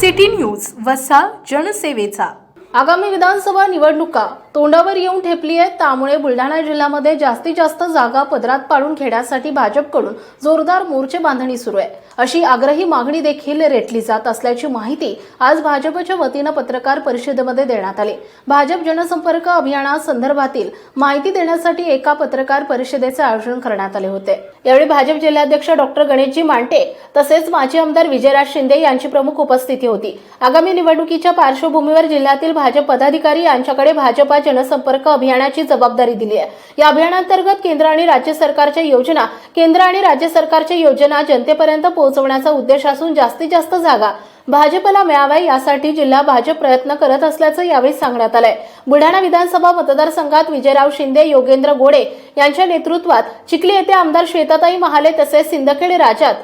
City news वसा जनसेवेचा. आगामी विधानसभा निवडणुका तोंडावर येऊन ठेपली आहेत त्यामुळे बुलढाणा जिल्ह्यामध्ये जास्तीत जास्त जागा पदरात पाडून घेण्यासाठी भाजपकडून जोरदार मोर्चे बांधणी सुरू आहे. अशी आग्रही मागणी देखील रेटली जात असल्याची माहिती आज भाजपच्या वतीनं पत्रकार परिषदेमध्ये देण्यात आली. भाजप जनसंपर्क अभियानासंदर्भातील माहिती देण्यासाठी एका पत्रकार परिषदेचे आयोजन करण्यात आले होते. यावेळी भाजप जिल्हाध्यक्ष डॉक्टर गणेशजी मांटे तसेच माजी आमदार विजयराज शिंदे यांची प्रमुख उपस्थिती होती. आगामी निवडणुकीच्या पार्श्वभूमीवर जिल्ह्यातील भाजप पदाधिकारी यांच्याकडे भाजपा जनसंपर्क अभियानाची जबाबदारी दिली आहे. या अभियानांतर्गत केंद्र आणि राज्य सरकारच्या योजना केंद्र आणि राज्य सरकारच्या योजना जनतेपर्यंत पोहोचवण्याचा उद्देश असून जास्तीत जास्त जागा भाजपला मिळाव्या यासाठी जिल्हा भाजप प्रयत्न करत असल्याचं यावेळी सांगण्यात आलंय. बुलढाणा विधानसभा मतदारसंघात विजयराव शिंदे योगेंद्र गोडे यांच्या नेतृत्वात चिखली येथे आमदार श्वेताताई महाले तसेच सिंदखेड राज्यात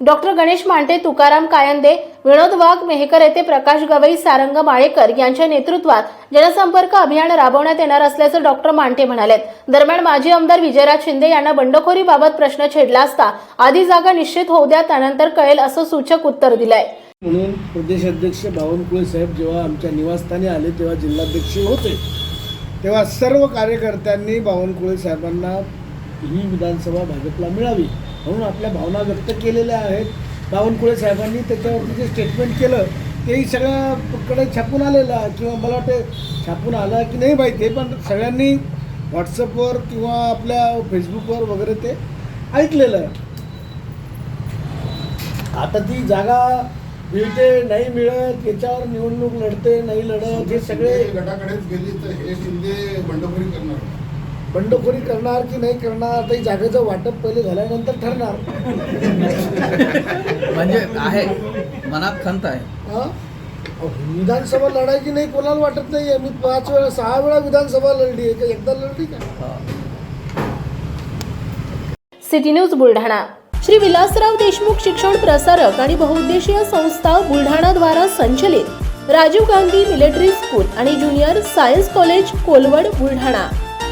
डॉक्टर गणेश मांटे तुकाराम कायंदे विनोद वाघ मेहकर येथे प्रकाश गवई सारंग माळेकर यांच्या नेतृत्वात जनसंपर्क अभियान राबवण्यात येणार असल्याचं डॉक्टर मांटे म्हणालेत. दरम्यान माजी आमदार विजयराज शिंदे यांना बंडखोरीबाबत प्रश्न छेडला असता आधी जागा निश्चित होऊ द्या त्यानंतर कळेल असं सूचक उत्तर दिलंय. म्हणून प्रदेशाध्यक्ष बावनकुळे साहेब जेव्हा आमच्या निवासस्थानी आले तेव्हा जिल्हाध्यक्ष होते. तेव्हा सर्व कार्यकर्त्यांनी बावनकुळे साहेबांना ही विधानसभा भाजपला मिळावी म्हणून आपल्या भावना व्यक्त केलेल्या आहेत. बावनकुळे साहेबांनी त्याच्यावरती जे स्टेटमेंट केलं तेही सगळ्याकडे छापून आलेलं किंवा मला वाटते छापून आलं की नाही माहिती आहे पण सगळ्यांनी व्हॉट्सअपवर किंवा आपल्या फेसबुकवर वगैरे ते ऐकलेलं आता ती जागा मिळते नाही मिळत याच्यावर निवडणूक लढते नाही लढत हे सगळे गटाकडेच गेली तर हे शिंदे बंडखोरी करणार. बंडखोरी करणार की नाही करणार ही जागेचं वाटप पहिले झाल्यानंतर ठरणार. म्हणजे आहे मनात खंत आहे. हा? विधानसभा लढायची नाही कोणाला वाटत नाही मी पाच वेळा सहा वेळा विधानसभा लढली आहे. का एकदा लढली का? City news Buldhana. Shri Vilasrao Deshmukh शिक्षण प्रसारक आणि बहुउद्देशीय संस्था बुलढाणाद्वारा संचलित राजीव गांधी मिलिटरी स्कूल आणि junior science college Kolwad Buldhana.